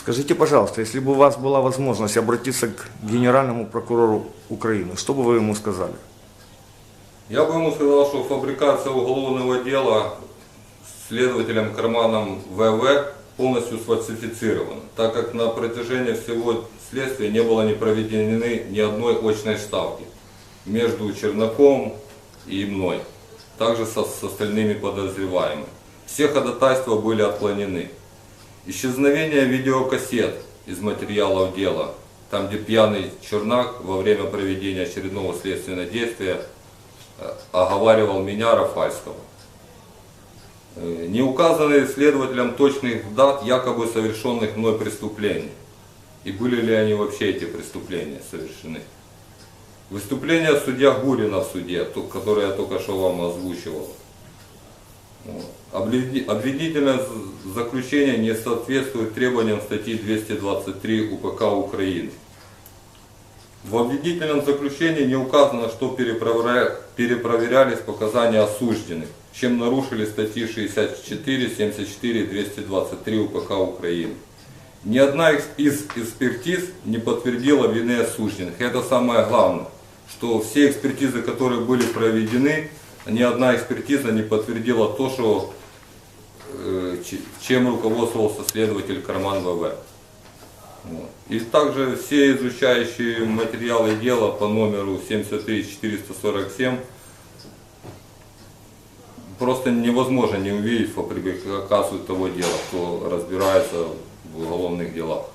Скажите, пожалуйста, если бы у вас была возможность обратиться к генеральному прокурору Украины, что бы вы ему сказали? Я бы ему сказал, что фабрикация уголовного дела следователем Карманом ВВ полностью сфальсифицирована, так как на протяжении всего следствия не было не проведены ни одной очной ставки между Чернаком и мной, также со, с остальными подозреваемыми. Все ходатайства были отклонены. Исчезновение видеокассет из материалов дела, там где пьяный Чернак во время проведения очередного следственного действия э, оговаривал меня, Рафальского. Э, Не указаны следователям точных дат якобы совершенных мной преступлений. И были ли они вообще эти преступления совершены. Выступление судья Гурина в суде, то- которое я только что вам озвучивал. Обвинительное заключение не соответствует требованиям статьи 223 УПК Украины. В обвинительном заключении не указано, что перепроверя- перепроверялись показания осужденных, чем нарушили статьи 64, 74 и 223 УПК Украины. Ни одна из экспертиз не подтвердила вины осужденных. И это самое главное, что все экспертизы, которые были проведены, ни одна экспертиза не подтвердила то, что, э, чем руководствовался следователь Карман ВВ. И также все изучающие материалы дела по номеру 73447 просто невозможно не увидеть фабрикацию того дела, кто разбирается в уголовных делах.